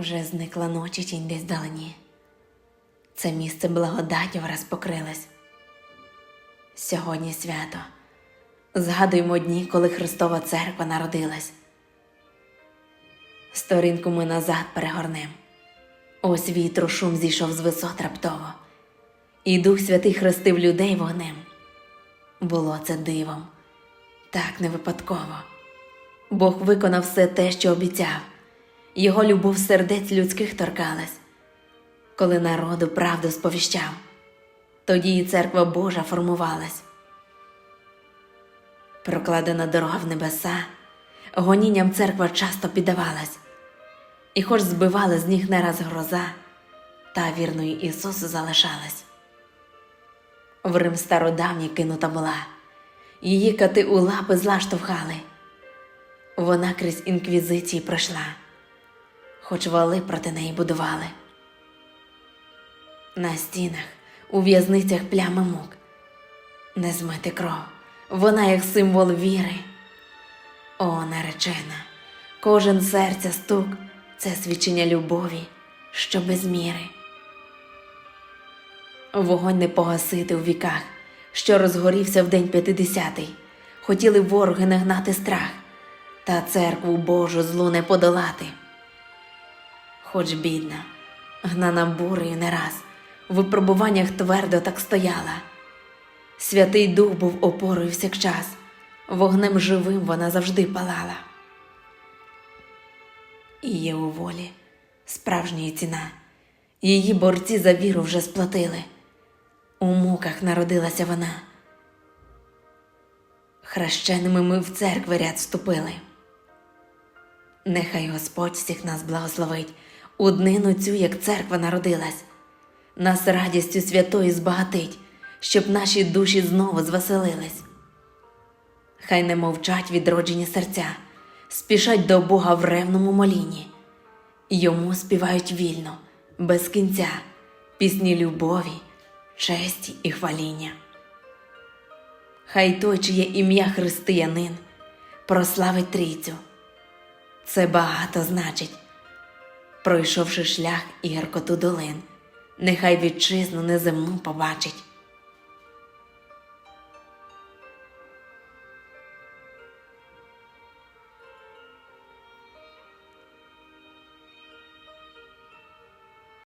Вже зникла ночі тінь десь далині. Це місце благодаттю враз покрилось. Сьогодні свято. Згадуємо дні, коли Христова церква народилась. Сторінку ми назад перегорнем. Ось вітру шум зійшов з висот раптово, і Дух Святий хрестив людей вогнем. Було це дивом, так не випадково. Бог виконав все те, що обіцяв, його любов сердець людських торкалась, коли народу правду сповіщав, тоді і церква Божа формувалась. Прокладена дорога в небеса, гонінням церква часто піддавалась, і хоч збивали з ніг не раз гроза, та вірною Ісусу залишалась. В Рим стародавній кинута була, її кати у лапи зла штовхали. Вона крізь інквізиції пройшла, хоч вали проти неї будували. На стінах, у в'язницях плями мук, не змити кров, вона як символ віри. О, наречена, кожен серця стук це свідчення любові, що без міри. Вогонь не погасити у віках, що розгорівся в день п'ятидесятий. Хотіли вороги нагнати страх, та церкву Божу злу не подолати. Хоч бідна, гнана бурею не раз, в випробуваннях твердо так стояла. Святий Дух був опорою всякчас, вогнем живим вона завжди палала. І є у волі справжня ціна. Її борці за віру вже сплатили. У муках народилася вона. Хрещеними ми в церкви ряд вступили. Нехай Господь всіх нас благословить у днину цю, як церква народилась, нас радістю святою збагатить, щоб наші душі знову звеселились. Хай не мовчать відроджені серця, спішать до Бога в ревному молінні, йому співають вільно, без кінця, пісні любові, честі і хваління. Хай той, чиє ім'я християнин, прославить трійцю. Це багато значить, пройшовши шлях і гіркоту долин, нехай вітчизну неземну побачить.